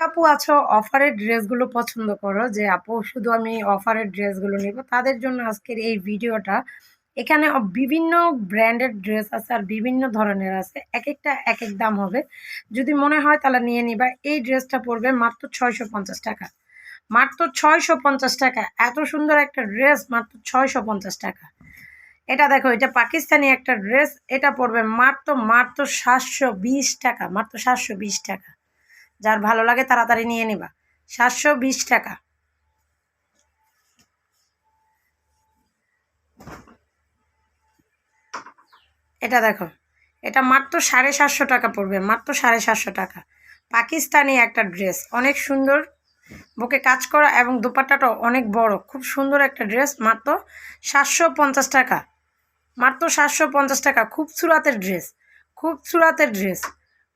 আপু আছো? অফারের ড্রেসগুলো পছন্দ করো। যে, আপু, শুধু আমি অফারের ড্রেসগুলো নিব। তাদের জন্য আজকের এই ভিডিওটা এখানে বিভিন্ন ব্র্যান্ডের ড্রেস আছে আর বিভিন্ন ধরনের আছে। এক একটা এক এক দাম হবে। যদি মনে হয় তাহলে নিয়ে নিবা। এই ড্রেসটা পড়বে মাত্র ছয়শো পঞ্চাশ টাকা। মাত্র ছয়শো পঞ্চাশ টাকা। এত সুন্দর একটা ড্রেস মাত্র ছয়শো পঞ্চাশ টাকা। এটা দেখো, এটা পাকিস্তানি একটা ড্রেস। এটা পড়বে মাত্র মাত্র সাতশো বিশ টাকা। মাত্র সাতশো বিশ টাকা। যার ভালো লাগে তাড়াতাড়ি নিয়ে নিবা। সাতশো বিশ টাকা। এটা দেখো, এটা মাত্র সাড়ে সাতশো টাকা পড়বে, মাত্র সাড়ে সাতশো টাকা। পাকিস্তানি একটা ড্রেস, অনেক সুন্দর। বুকে কাজ করা এবং দুপাট্টাটাও অনেক বড়, খুব সুন্দর একটা ড্রেস, মাত্র সাতশো পঞ্চাশ টাকা। মাত্র সাতশো পঞ্চাশ টাকা, খুব সুরাতের ড্রেস, খুব সুরাতের ড্রেস।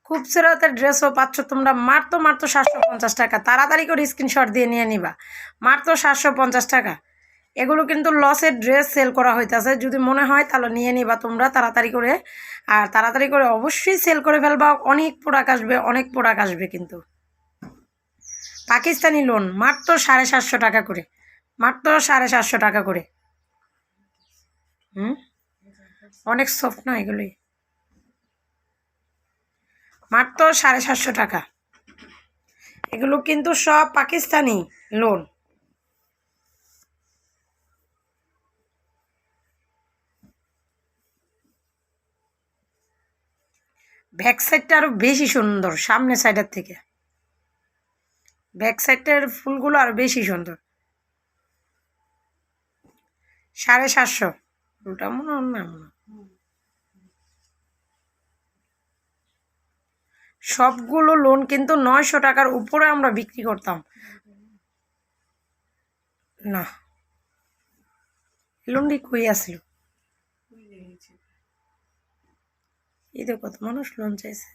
খুব সুরাতের ড্রেসও পাচ্ছ তোমরা। মাত্র মাত্র সাতশো পঞ্চাশ টাকা। তাড়াতাড়ি করে স্ক্রিনশট দিয়ে নিয়ে নিবা। মাত্র সাতশো পঞ্চাশ টাকা। এগুলো কিন্তু লসের ড্রেস সেল করা হইতাছে। যদি মনে হয় তাহলে নিয়ে নিবা তোমরা তাড়াতাড়ি করে। আর তাড়াতাড়ি করে অবশ্যই সেল করে ফেলবা। অনেক প্রোডাক্ট আসবে, অনেক প্রোডাক্ট আসবে কিন্তু। পাকিস্তানি লোন মাত্র সাড়ে সাতশো টাকা করে। মাত্র সাড়ে সাতশো টাকা করে। হুম? অনেক সফট না এগুলোই? মাত্র সাড়ে সাতশো টাকা। এগুলো কিন্তু সব পাকিস্তানি লোন। ব্যাক সাইডটা আরও বেশি সুন্দর সামনের সাইডের থেকে। ব্যাক সাইডের ফুলগুলো আরও বেশি সুন্দর। সাড়ে সাতশো। ওটা মনে হয় না, মনে সবগুলো লোন কিন্তু নয়শো টাকার উপরে আমরা বিক্রি করতাম। না। লোনটি কই আসলো? ঈদে কত মানুষ লোন চাইছে।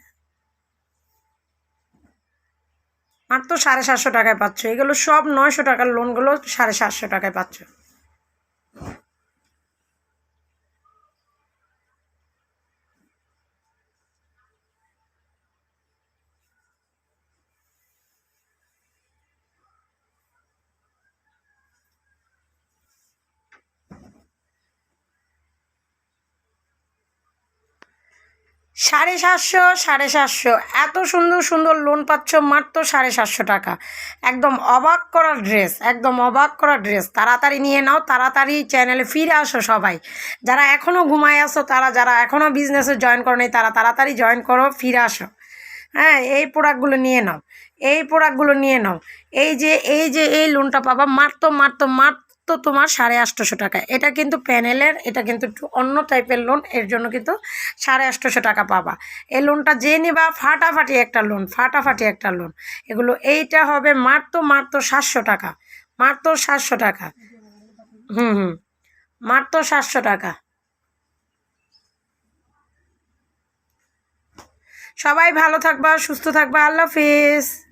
মাত্র সাড়ে সাতশো টাকায় পাচ্ছ। এগুলো সব নয়শো টাকার লোনগুলো সাড়ে সাতশো টাকায় পাচ্ছ। সাড়ে সাতশো সাড়ে সাতশো। এত সুন্দর সুন্দর লোন পাচ্ছ মাত্র সাড়ে সাতশো টাকা। একদম অবাক করা ড্রেস একদম অবাক করা ড্রেস তাড়াতাড়ি নিয়ে নাও, তাড়াতাড়ি চ্যানেলে ফিরে আসো সবাই। যারা এখনও ঘুমায় আসো তারা যারা এখনও বিজনেসে জয়েন করো নেই, তারা তাড়াতাড়ি জয়েন করো, ফিরে আসো। হ্যাঁ এই প্রোডাক্টগুলো নিয়ে নাও। এই প্রোডাক্টগুলো নিয়ে নাও। এই যে এই যে, এই লোনটা পাবা মাত্র মাত্র মাত্র তোমার সাড়ে আটশোশো টাকা। এটা কিন্তু প্যানেলের, এটা কিন্তু একটু অন্য টাইপের লোন এর জন্য কিন্তু সাড়ে আটশোশো টাকা পাবা। এই লোনটা যে নিবা, ফাটাফাটি একটা লোন ফাটাফাটি একটা লোন এগুলো, এইটা হবে মাত্র মাত্র সাতশো টাকা। মাত্র সাতশো টাকা। হুম হুম। মাত্র সাতশো টাকা। সবাই ভালো থাকবা, সুস্থ থাকবা। আল্লাহ হাফিজ।